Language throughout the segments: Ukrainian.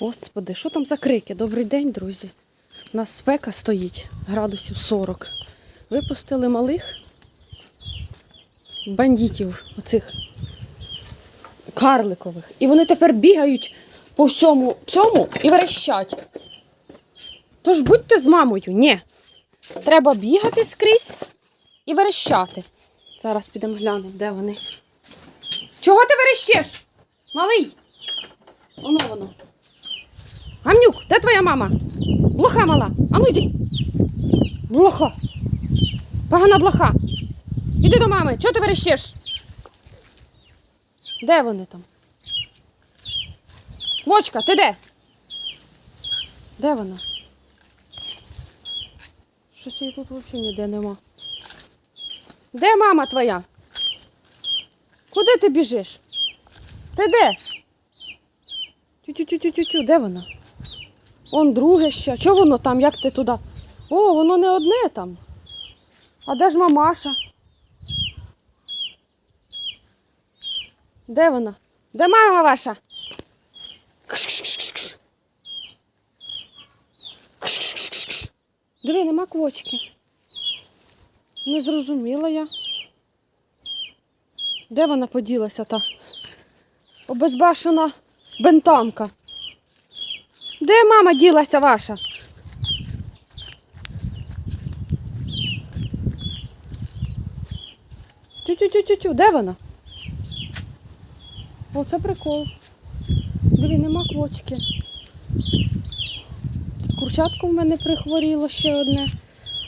Господи, що там за крики? Добрий день, друзі. У нас спека стоїть градусів 40. Випустили малих бандитів, оцих карликових. І вони тепер бігають по всьому цьому і верещать. Тож будьте з мамою. Ні. Треба бігати скрізь і верещати. Зараз підемо глянемо, де вони. Чого ти верещиш? Малий? Воно воно. Гамнюк, де твоя мама? Блоха мала. А ну йди. Блоха. Погана блоха. Іди до мами. Чого ти верещиш? Де вони там? Вочка, ти де? Де вона? Щось її тут взагалі ніде нема. Де мама твоя? Куди ти біжиш? Ти де? Тю-тю-тю-тю-тю, де вона? Он друге ще. Чого воно там? Як ти туди? О, воно не одне там. А де ж мамаша? Де вона? Де мама ваша? Диви, нема квочки. Не зрозуміла я. Де вона поділася та обезбашена бентамка? Де мама ділася ваша? Тю-тю-тю-тю-тю, де вона? О, це прикол. Диви, нема квочки. Курчатко в мене прихворіло ще одне.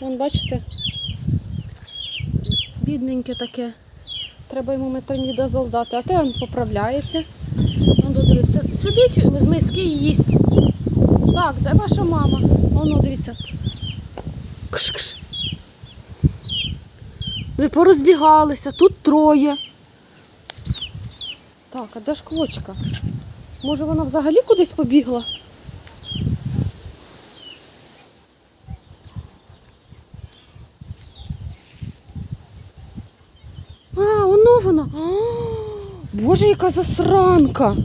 Вон, бачите? Бідненьке таке. Треба йому метронідозол дати, а те він поправляється. Сидить з миски і їсть. Так, де ваша мама? Воно, дивіться. Кш-кш. Ви порозбігалися, тут троє. Так, а де ж квочка? Може вона взагалі кудись побігла? А, воно вона. Боже, яка засранка.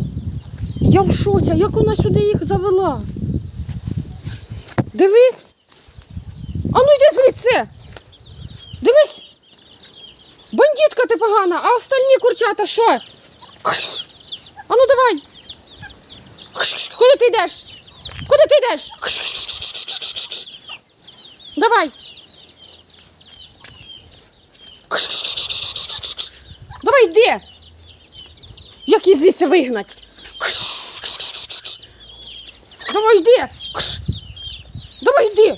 Я в шоці, як вона сюди їх завела? Дивись. А ну йди звідси. Дивись. Бандитка ти погана, а остальні курчата що? Кш. А ну давай. Куди ти йдеш? Куди ти йдеш? Давай. Давай йди. Як її звідси вигнать? Давай йди. Кш. Давай йди.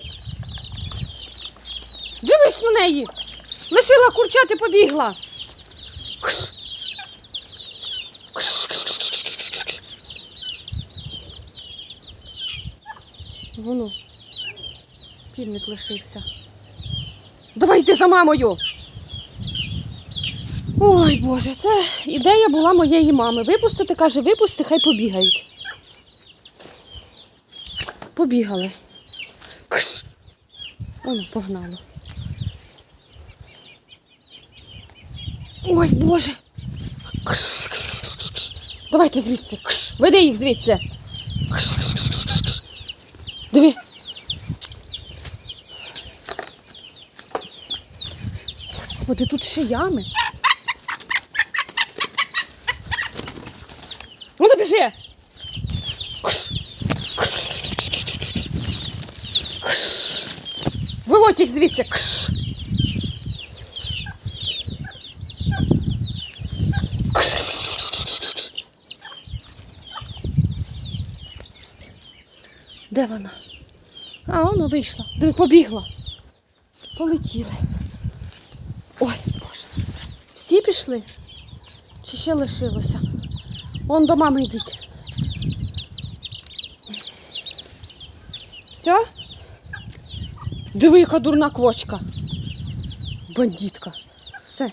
Дивись на неї. Лишила курчати побігла. Кш. Кш-кш-кш-кш-кш-кш. Воно. Пільник лишився. Давай йди за мамою. Ой, Боже, це ідея була моєї мами. Випустити, каже, випусти, хай побігають. Побігали. Воно погнало. Ой, Боже. Кш, кш, кш, кш, кш. Давайте звідси. Веди їх звідси. Кш, кш, кш, кш, кш. Диви. Господи, тут ще ями. Ну, не біжи. Кш. Кш, кш, кш, кш, кш, кш, кш. Кш. Виводь їх звідси. Кш. Де вона? А, воно вийшла. Диви, побігла. Полетіли. Ой, Боже. Всі пішли? Чи ще лишилося? Вон до мами йдіть. Все? Диви, яка дурна квочка. Бандитка. Все.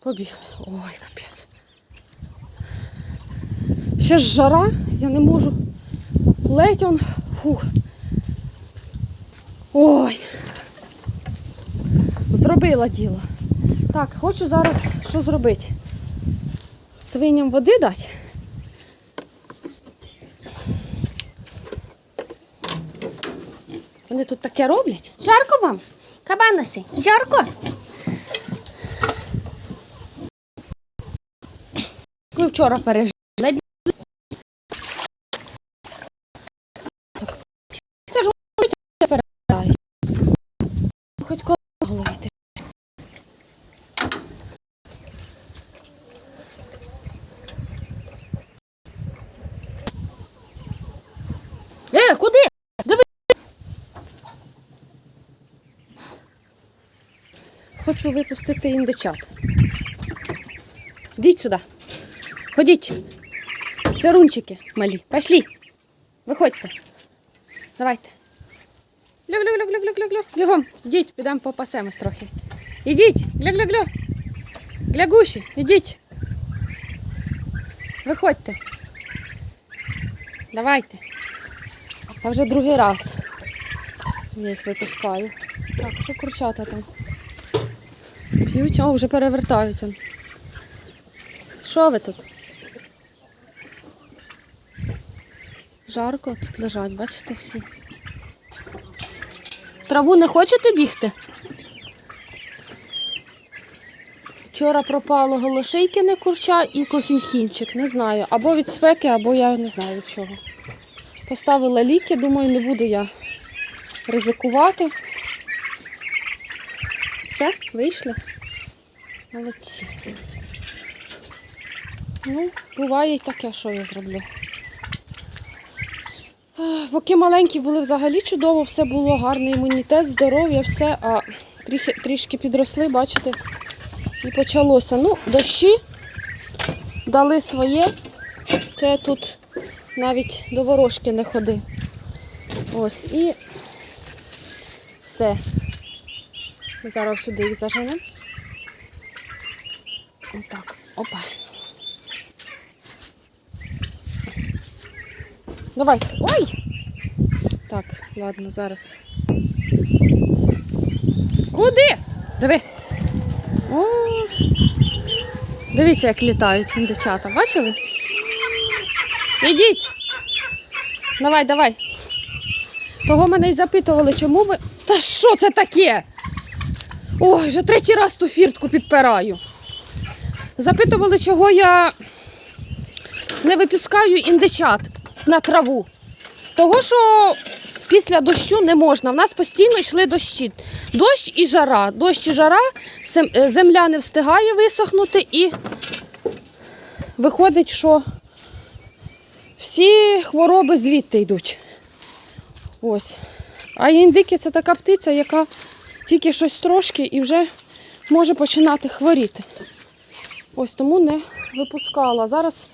Побігли. Ой, капець. Ще ж жара, я не можу. Ледь он. Фух. Ой. Зробила діло. Так, хочу зараз що зробити? Свиням води дати. Вони тут таке роблять. Жарко вам? Кабанаси, жарко? Ви вчора пережили. Це ж вони тебе переживають. Хоч коло голові ти. Е, куди? Диви. Хочу випустити індичат. Йдіть сюди. Ходіть. Сирунчики малі. Пошли. Виходьте. Давайте. Люк-люк-люк-люк-люк-люк. Бігом. Йдіть, підемо попасемось трохи. Ідіть. Гля-гля-гля. Глягуші, ідіть. Виходьте. Давайте. Та вже другий раз. Я їх випускаю. Так, що курчата там? П'ють, о, вже перевертаються. Що ви тут? Жарко тут лежать, бачите всі. Траву не хочете бігти? Вчора пропало голошейкине курча і кохінхінчик, не знаю. Або від спеки, або я не знаю від чого. Поставила ліки, думаю, не буду я ризикувати. Все, вийшли. Молодці. Ну, буває і таке, що я зроблю. Поки маленькі були взагалі чудово, все було гарний імунітет, здоров'я, все, а трішки, трішки підросли, бачите, і почалося. Ну, дощі дали своє. Це тут навіть до ворожки не ходи. Ось і все. Зараз сюди їх заженемо. Отак, опа. Давай. Ой! Так, ладно, зараз. Куди? Диви. О, дивіться, як літають індичата. Бачили? Ідіть. Давай, давай. Того мене й запитували, чому ви. Та що це таке? Ой, вже третій раз ту фіртку підпираю. Запитували, чого я не випускаю індичат на траву. Того, що після дощу не можна. В нас постійно йшли дощі. Дощ і жара. Дощ і жара, е, земля не встигає висохнути і виходить, що всі хвороби звідти йдуть. Ось. А індики це така птиця, яка тільки щось трошки і вже може починати хворіти. Ось тому не випускала. Зараз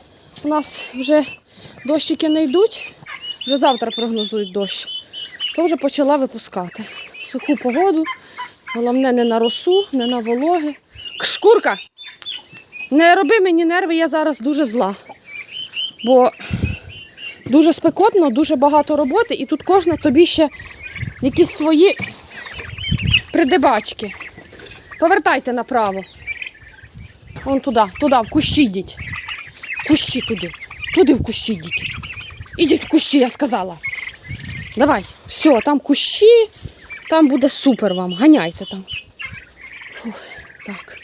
у нас вже дощики не йдуть, вже завтра прогнозують дощ, то вже почала випускати. Суху погоду, головне не на росу, не на вологи. Шкурка! Не роби мені нерви, я зараз дуже зла. Бо дуже спекотно, дуже багато роботи, і тут кожна тобі ще якісь свої придебачки. Повертайте направо. Вон туди, туди, в кущі йдіть. В Кущі туди. Туди в кущі йдіть. Ідіть в кущі, я сказала. Давай, все, там кущі, там буде супер вам. Ганяйте там. Фух, так.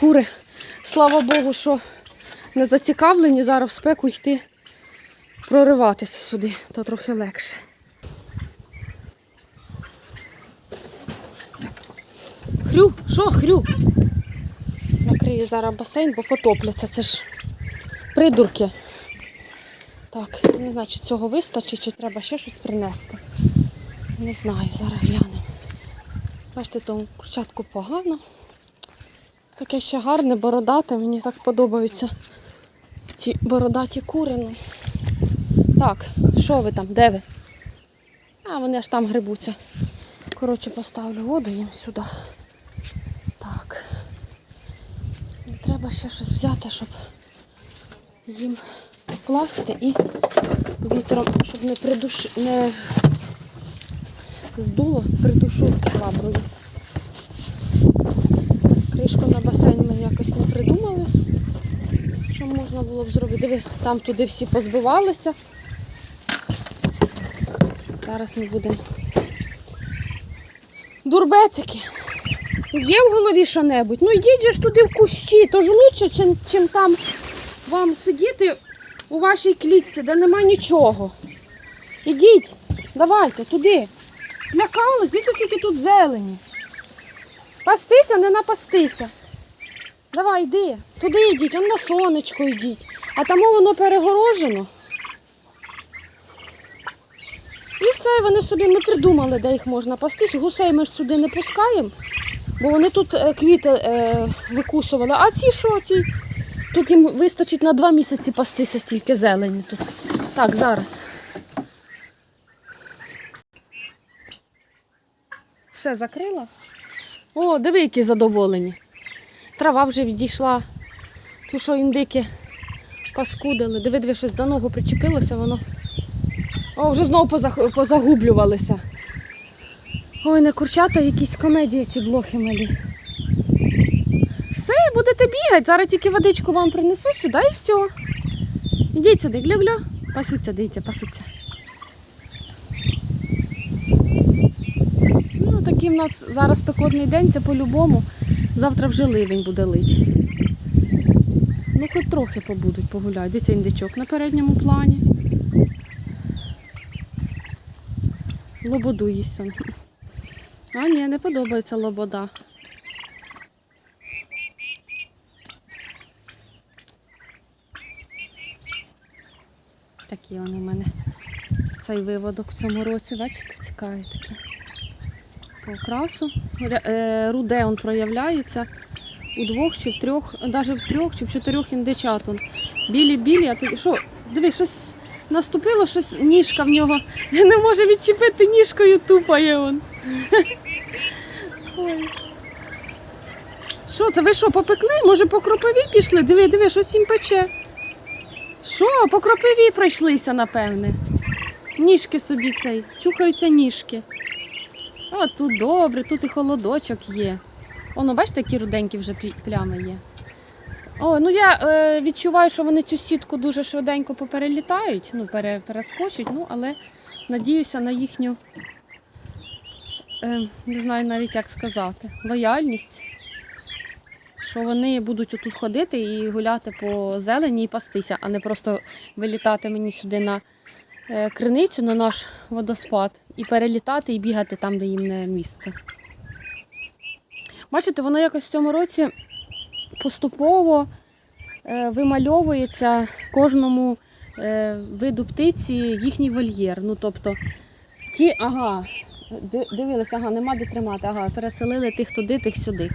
Кури, слава Богу, що не зацікавлені зараз в спеку йти прориватися сюди, то трохи легше. Хрю, що хрю? Накрию зараз басейн, бо потопляться. Це ж придурки. Так, не знаю, чи цього вистачить, чи треба ще щось принести. Не знаю, зараз глянемо. Бачите, тому курчатку погано. Таке ще гарне, бородате, мені так подобаються ці бородаті кури. ну. Так, що ви там? Де ви? А, вони аж там грибуться. Коротше, поставлю воду їм сюди. Так. І треба ще щось взяти, щоб їм покласти і вітром, щоб не придуш... не здуло, придушу шваброю. Кришку на басейн ми якось не придумали, що можна було б зробити. Диви, там туди всі позбивалися. Зараз ми будемо. Дурбецики. Є в голові що-небудь? Ну йдіть же ж туди в кущі, то ж лучше, чим, чим там вам сидіти у вашій клітці, де нема нічого. Ідіть, давайте туди. Злякались, дивіться, скільки тут зелені. Пастися, не напастися. Давай, йди. Туди йдіть, он на сонечко йдіть. А там воно перегорожено. І все, вони собі ми придумали, де їх можна пастись. Гусей ми ж сюди не пускаємо, бо вони тут е, квіти е, викусували. А ці що? Ці? Тут їм вистачить на два місяці пастися стільки зелені тут. Так, зараз. Все закрила? О, диви, які задоволені. Трава вже відійшла. Ту, що індики паскудили. Диви, диви, щось до ногу причепилося, воно. О, вже знову позагублювалися. Ой, не курчата, якісь комедії ці блохи малі. Все, будете бігати. Зараз тільки водичку вам принесу сюди і все. Ідіть сюди, гля-гля. Пасуться, дивіться, пасуться. Ну, такий в нас зараз спекотний день, це по-любому. Завтра вже ливень буде лить. Ну, хоч трохи побудуть погуляють. Дивіться, індичок на передньому плані. Лободу їсть. А ні, не подобається лобода. Такі вони в мене. Цей виводок в цьому році, бачите, цікаві такі. По окрасу. Е, Руде он проявляється у двох чи в трьох, навіть в трьох чи в чотирьох індичат. Білі-білі, а ти що? Диви, щось наступило, щось ніжка в нього. Не може відчепити ніжкою тупає он. Що, це ви що, попекли? Може по кропиві пішли? Диви, диви, щось їм пече. Що, по кропиві пройшлися, напевне. Ніжки собі цей, чухаються ніжки. А тут добре, тут і холодочок є. Воно, бачите, які руденькі вже плями є. О, ну я е, відчуваю, що вони цю сітку дуже швиденько поперелітають, ну, пере, перескочуть, ну, але надіюся на їхню, не знаю навіть як сказати, лояльність. Що вони будуть отут ходити і гуляти по зелені і пастися, а не просто вилітати мені сюди на е, криницю, на наш водоспад, і перелітати і бігати там, де їм не місце. Бачите, воно якось в цьому році поступово е, вимальовується кожному е, виду птиці їхній вольєр. Ну, тобто, ті, ага, дивилися, ага, нема де тримати, ага, переселили тих туди, тих сюди.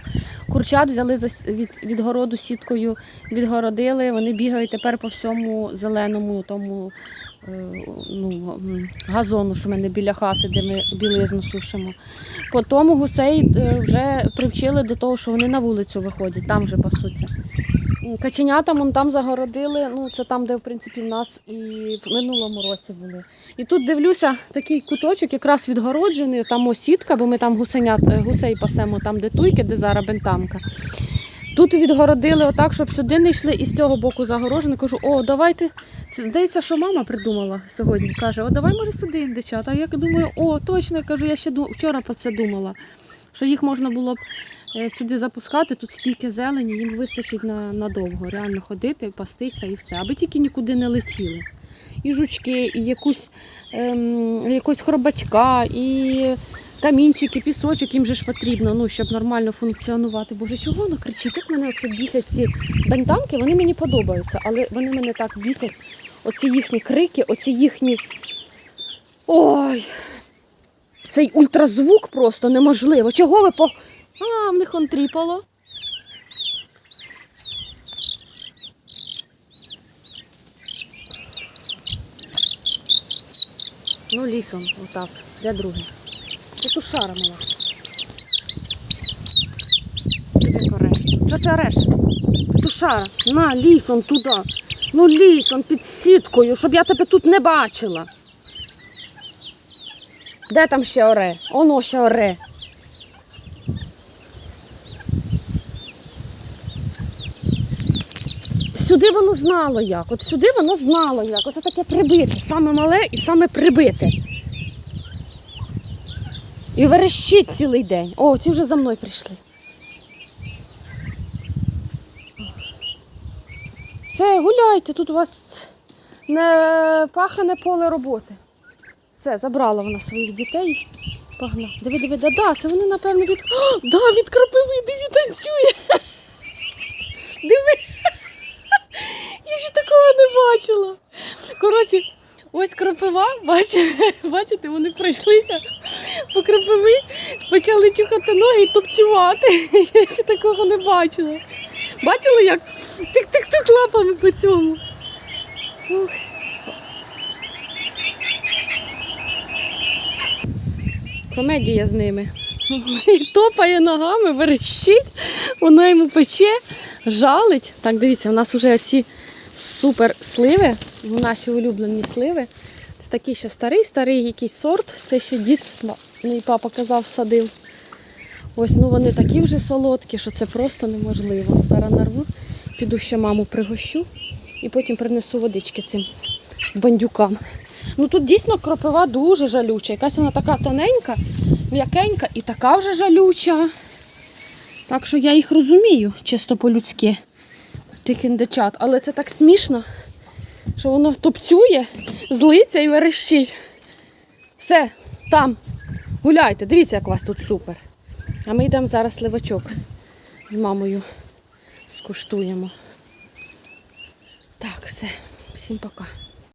Курчат взяли від, від городу сіткою, відгородили, вони бігають тепер по всьому зеленому тому е, ну, газону, що в мене біля хати, де ми білизну сушимо. По тому гусей е, вже привчили до того, що вони на вулицю виходять, там вже пасуться. М, Каченятам вон там загородили, ну це там, де в принципі в нас і в минулому році були. І тут дивлюся, такий куточок якраз відгороджений, там ось бо ми там гусенят, е, гусей пасемо, там де туйки, де зараз бентамка. Тут відгородили отак, щоб сюди не йшли, і з цього боку загорожено. Кажу, о, давайте. Це, здається, що мама придумала сьогодні. Каже, о, давай може сюди індичат. А я думаю, о, точно, кажу, я ще вчора про це думала. Що їх можна було б сюди запускати, тут стільки зелені, їм вистачить на, надовго. Реально ходити, пастися і все. Аби тільки нікуди не летіли. І жучки, і якусь, ем, якось хробачка, і камінчики, пісочок їм же ж потрібно, ну, щоб нормально функціонувати. Боже, чого воно кричить? Як мене оце бісять ці бентамки, вони мені подобаються, але вони мене так бісять. Оці їхні крики, оці їхні. Ой! Цей ультразвук просто неможливо. Чого ви по. А, в них он тріпало. Ну, лісом, отак. Де другий? Петушара мала. Іди кореш. Що ти ореш? Петушара, на лісом туди. Ну лісом під сіткою, щоб я тебе тут не бачила. Де там ще оре? Оно ще оре. Сюди воно знало як. От сюди воно знало як. Оце таке прибите. Саме мале і саме прибите. І верещить цілий день. О, ці вже за мною прийшли. Все, гуляйте, тут у вас не пахане поле роботи. Все, забрала вона своїх дітей. Погнав. Диви, диви, да, да, це вони, напевно, від. О, да, від кропиви, диви, танцює. Диви. Такого не бачила. Коротше, ось кропива, бачите, вони пройшлися по кропиви, почали чухати ноги і тупцювати. Я ще такого не бачила. Бачили, як тик-тик-тик лапами по цьому. Ух. Комедія з ними. І топає ногами, верещить, воно йому пече, жалить. Так, дивіться, у нас вже ці супер сливи, наші улюблені сливи. Це такий ще старий, старий якийсь сорт. Це ще дід, мій папа казав, садив. Ось ну вони такі вже солодкі, що це просто неможливо. Зараз нарву, піду ще маму пригощу і потім принесу водички цим бандюкам. Ну тут дійсно кропива дуже жалюча. Якась вона така тоненька, м'якенька і така вже жалюча. Так що я їх розумію, чисто по-людськи, тих індичат. Але це так смішно, що воно топцює, злиться і верещить. Все, там, гуляйте, дивіться, як у вас тут супер. А ми йдемо зараз сливачок з мамою скуштуємо. Так, все, всім пока.